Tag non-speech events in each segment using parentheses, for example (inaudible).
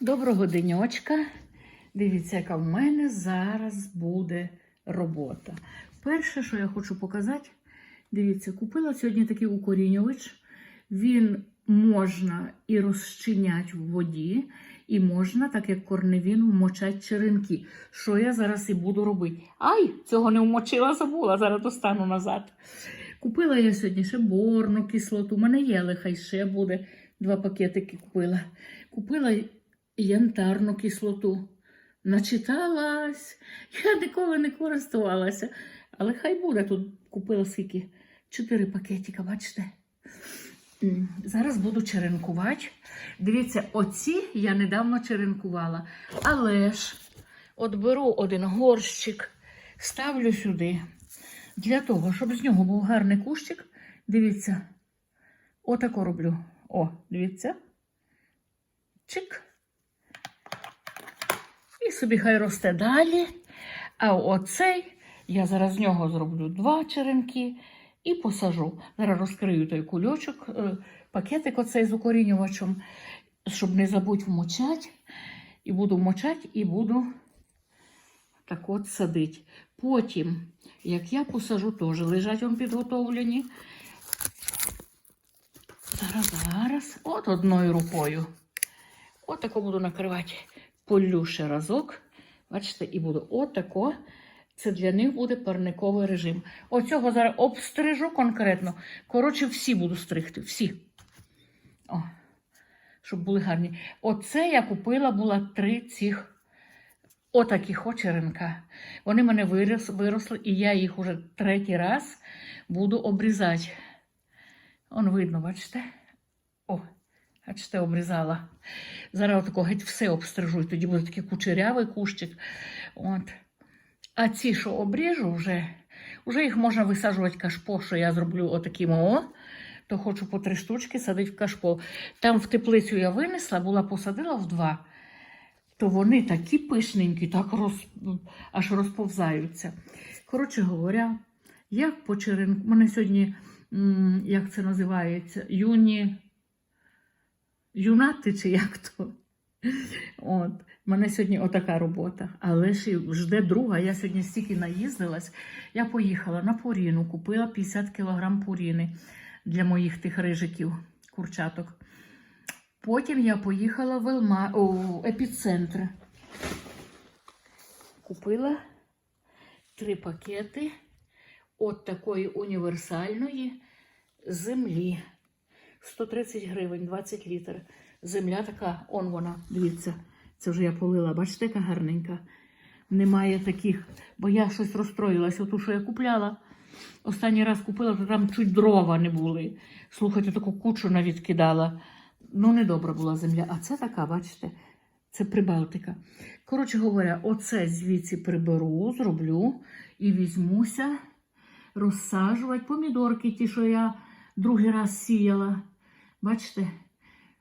Доброго денечка. Дивіться, яка в мене зараз буде робота. Перше, що я хочу показати, дивіться, купила сьогодні такий укорінювач. Він можна і розчиняти в воді, і можна, так як корневін, вмочати черенки. Що я зараз і буду робити? Ай, цього не вмочила, забула, зараз достану назад. Купила я сьогодні ще борну кислоту. У мене є, але хай ще буде. Два пакетики купила. Купила янтарну кислоту. Начиталась. Я ніколи не користувалася. Але хай буде. Тут купила скільки? Чотири пакетика, бачите? Зараз буду черенкувати. Дивіться, оці я недавно черенкувала. Але ж от беру один горщик, ставлю сюди. Для того, щоб з нього був гарний кущик, дивіться, отако роблю. О, дивіться. Чик. І собі хай росте далі. А оцей я зараз з нього зроблю два черенки і посажу. Зараз розкрию той кульочок, е, пакетик оцей з укорінювачем, щоб не забудь вмочати. І буду вмочати, і буду так от садити. Потім, як я посажу, теж лежать он підготовлені. Зараз, зараз, от одною рукою. От тако буду накривати. Полю ще разок. Бачите, і буду отако. Це для них буде парниковий режим. Оцього зараз обстрижу конкретно. Коротше, всі буду стригти. Всі. О, щоб були гарні. Оце я купила була три цих отаких очеренка. Вони мене вирос, виросли, і я їх уже третій раз буду обрізати. Он видно, бачите? О, бачите, обрізала. Зараз отако геть все обстрижу, і тоді буде такий кучерявий кущик. От. А ці, що обріжу вже, вже їх можна висаджувати кашпо, що я зроблю отаким о. То хочу по три штучки садити в кашпо. Там в теплицю я винесла, була посадила в два, то вони такі пишненькі, так роз... аж розповзаються. Коротше говоря, як по черенку. Мене сьогодні, як це називається, юні. Юнати чи як то? От. У мене сьогодні отака робота. Але ж жде друга. Я сьогодні стільки наїздилась. Я поїхала на Пуріну, купила 50 кг пуріни для моїх тих рижиків, курчаток. Потім я поїхала в Елма... у епіцентр. Купила три пакети от такої універсальної землі. 130 гривень, 20 літр. Земля така, он вона, дивіться, це вже я полила. Бачите, яка гарненька. Немає таких, бо я щось розстроїлася. Оту, що я купляла. Останній раз купила, то там чуть дрова не були. Слухайте, таку кучу навідкидала. Ну, недобра була земля. А це така, бачите, це Прибалтика. Коротше говоря, оце звідси приберу, зроблю і візьмуся розсаджувати помідорки, ті, що я другий раз сіяла. Бачите,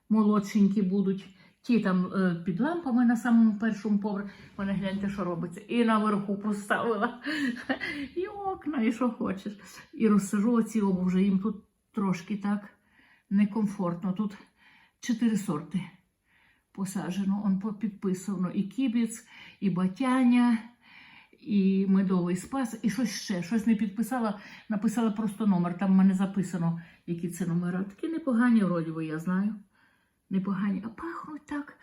молодшенькі будуть. Ті там е, під лампами на самому першому поверху. Мене гляньте, що робиться. І наверху поставила. (laughs) І окна, і що хочеш. І розсажу оці оба вже їм тут трошки так некомфортно. Тут чотири сорти посаджено. Он підписано і кібіц, і батяня, і медовий спас, і щось ще. Щось не підписала, написала просто номер. Там в мене записано, які це номери. Такі непогані, вроді би, я знаю. Непогані. А пахнуть так.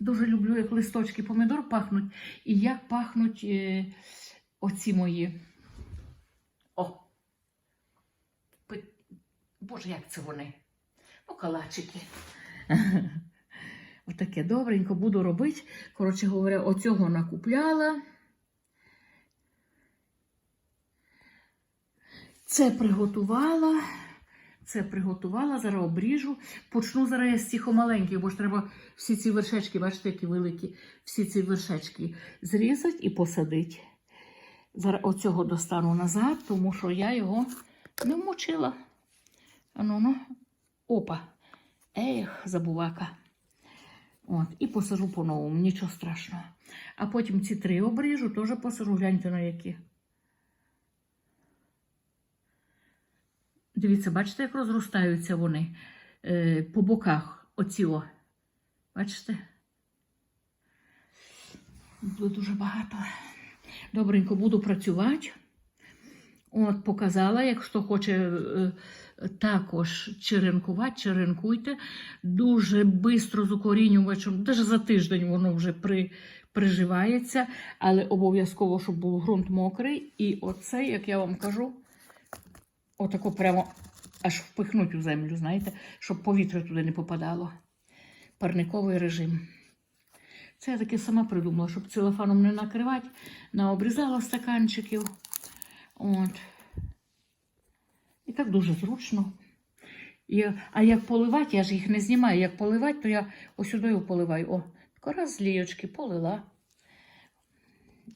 Дуже люблю, як листочки помідор пахнуть. І як пахнуть е, оці мої. О! Боже, як це вони? Ну, калачики. (laughs) Отаке добренько буду робити. Коротше говоря, оцього накупляла. Це приготувала. Це приготувала, зараз обріжу. Почну зараз я з цих маленьких, бо ж треба всі ці вершечки, бачите, які великі, всі ці вершечки зрізати і посадити. Зараз оцього достану назад, тому що я його не вмочила. Ану, ну, опа. Ех, забувака. От, і посажу по-новому, нічого страшного. А потім ці три обріжу, теж посажу, гляньте на які. Дивіться, бачите, як розростаються вони е, по боках. Оці. Бачите? Буде дуже багато. Добренько буду працювати. От, показала, як хто хоче е, також черенкувати, черенкуйте. Дуже швидко з укорінювачем, навіть за тиждень воно вже при, приживається, але обов'язково, щоб був ґрунт мокрий. І оце, як я вам кажу, отако прямо аж впихнуть у землю, знаєте, щоб повітря туди не попадало. Парниковий режим. Це я таки сама придумала, щоб целофаном не накривати, наобрізала стаканчиків. От. І так дуже зручно. І, а як поливати, я ж їх не знімаю. Як поливати, то я ось сюди поливаю. О, кора з лієчки полила.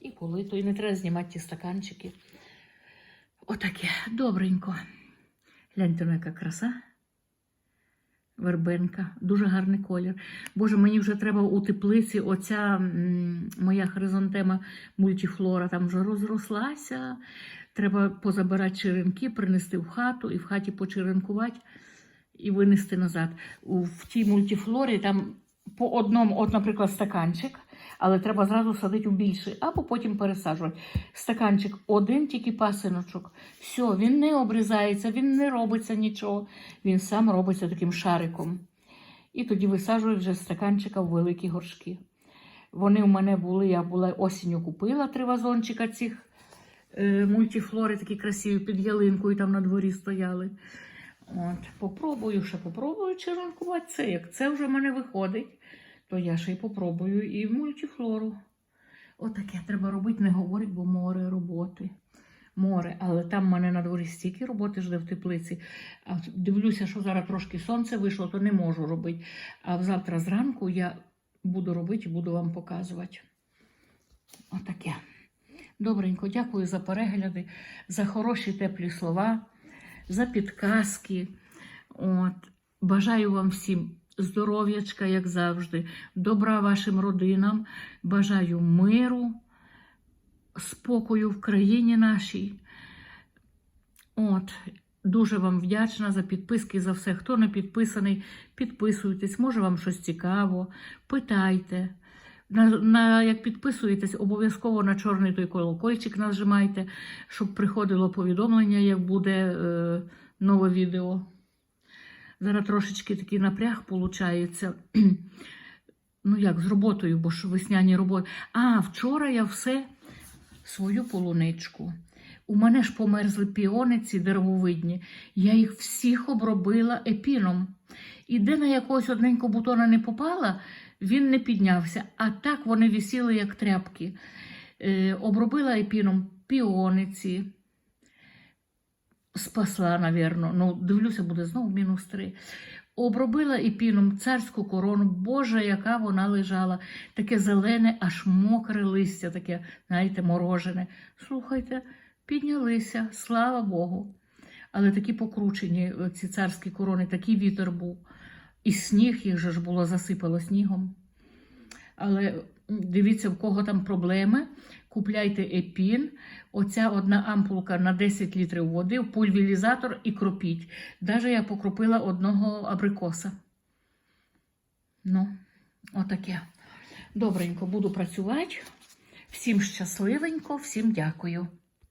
І полито. І не треба знімати ті стаканчики. Отаке, добренько. Гляньте, ну, яка краса. Вербенка, дуже гарний колір. Боже, мені вже треба у теплиці оця моя хризантема мультифлора там вже розрослася. Треба позабирати черенки, принести в хату і в хаті почеренкувати і винести назад. В тій мультифлорі там по одному, от, наприклад, стаканчик, але треба зразу садити у більший, або потім пересаджувати. Стаканчик один тільки пасиночок. Все, він не обрізається, він не робиться нічого. Він сам робиться таким шариком. І тоді висаджують вже стаканчика в великі горшки. Вони у мене були, я була осінню купила три вазончика цих е, мультифлори, такі красиві під ялинкою там на дворі стояли. От, попробую, ще попробую черенкувати це. Як це вже в мене виходить, то я ще й попробую і мультифлору. Отаке треба робити, не говорить, бо море роботи. Море, але там в мене на дворі стільки роботи жде в теплиці. А дивлюся, що зараз трошки сонце вийшло, то не можу робити. А завтра зранку я буду робити і буду вам показувати. Отаке. Добренько, дякую за перегляди, за хороші теплі слова, за підказки. От. Бажаю вам всім здоров'ячка, як завжди, добра вашим родинам. Бажаю миру, спокою в країні нашій. От. Дуже вам вдячна за підписки, за все. Хто не підписаний, підписуйтесь, може вам щось цікаво, питайте. На, на, як підписуєтесь, обов'язково на чорний той колокольчик нажимайте, щоб приходило повідомлення, як буде е, нове відео. Зараз трошечки такий напряг виходить. (clears throat) Ну, як з роботою, бо ж весняні роботи. А, вчора я все свою полуничку. У мене ж померзли піониці деревовидні. Я їх всіх обробила епіном. І де на якогось одненького бутона не попала, він не піднявся. А так вони висіли, як тряпки. Е, обробила епіном піониці. Спасла, навірно. Ну, дивлюся, буде знову мінус три. Обробила епіном царську корону. Боже, яка вона лежала. Таке зелене, аж мокре листя, таке, знаєте, морожене. Слухайте, піднялися, слава Богу. Але такі покручені ці царські корони, такий вітер був. І сніг їх же ж було засипало снігом. Але дивіться, в кого там проблеми. Купляйте епін. Оця одна ампулка на 10 літрів води, пульвілізатор і кропіть. Даже я покропила одного абрикоса. Ну, отаке. Добренько буду працювати. Всім щасливенько, всім дякую.